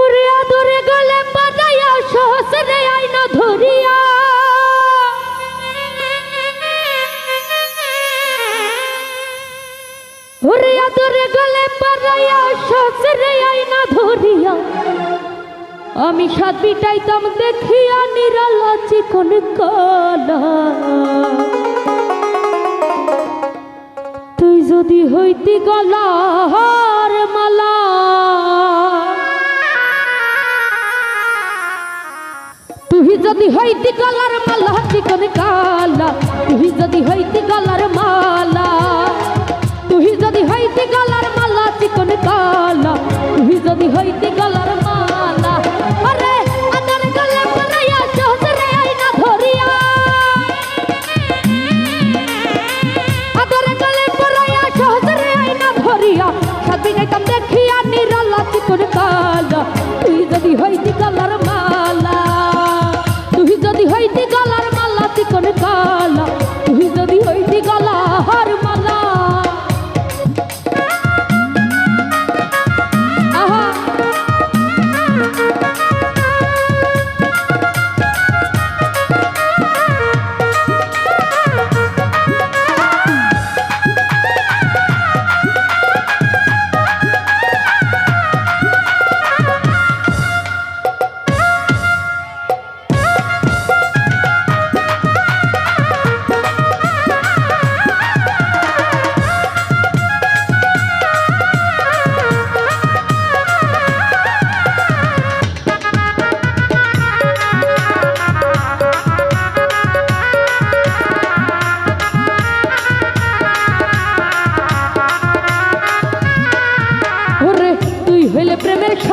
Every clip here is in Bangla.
ওরে আদরে গলে বাজাইয়া সহসরে আইনা ধরিয়া। ওরে আদরে গলে বাজাইয়া সহসরে আইনা ধরিয়া। আমি সাত বিটাইতাম দেখিয়া নিরালা চিকন কলা। তুই যদি হইতি গলার তুই যদি হইতি গলার মালা, চিকন কালা তুই যদি হইতি গলার মালা, তুই যদি হইতি গলার মালা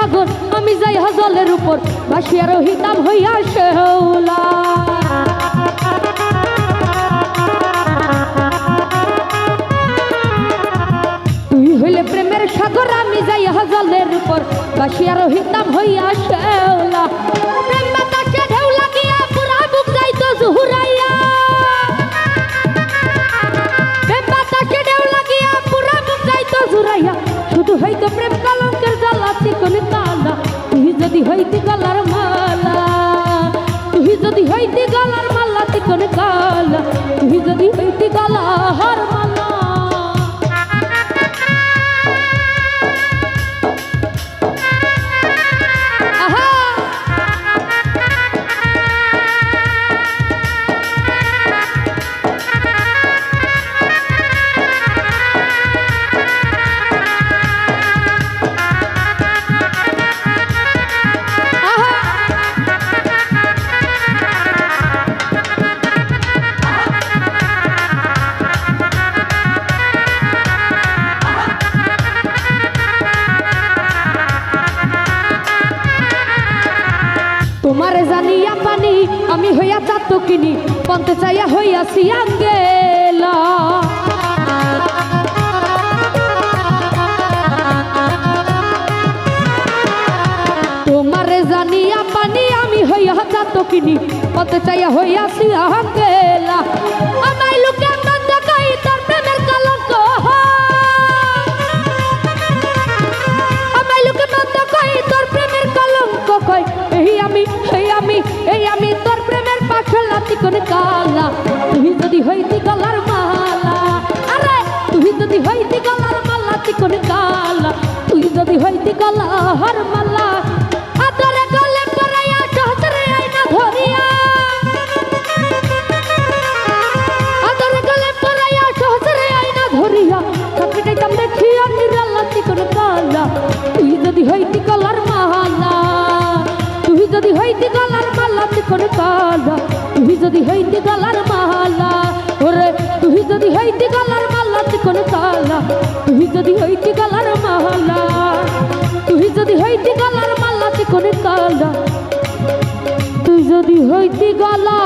সাগর, আমি যাই হজলের উপর। ভাসিয়া রহিতাম হইয়া শেহলা তুই হইলে প্রেমের সাগর, আমি যাই হজলের উপর। ভাসিয়া রহিতাম হইয়া শেওলা। হইয়া চাতো কিনি পন্তে চাইয়া হইয়াছি গেল তোমারে জানিয়া পানি আমি হইয়া চাতো কিনি পন্তে চাইয়া হইয়াছি গেল আমায় লোকে হইতি গলার মালা চিকন কালা তুই যদি হইতে গলার মালা, তুই যদি হইতে গলার মালা চিকন কালা তুই যদি হইতে গলা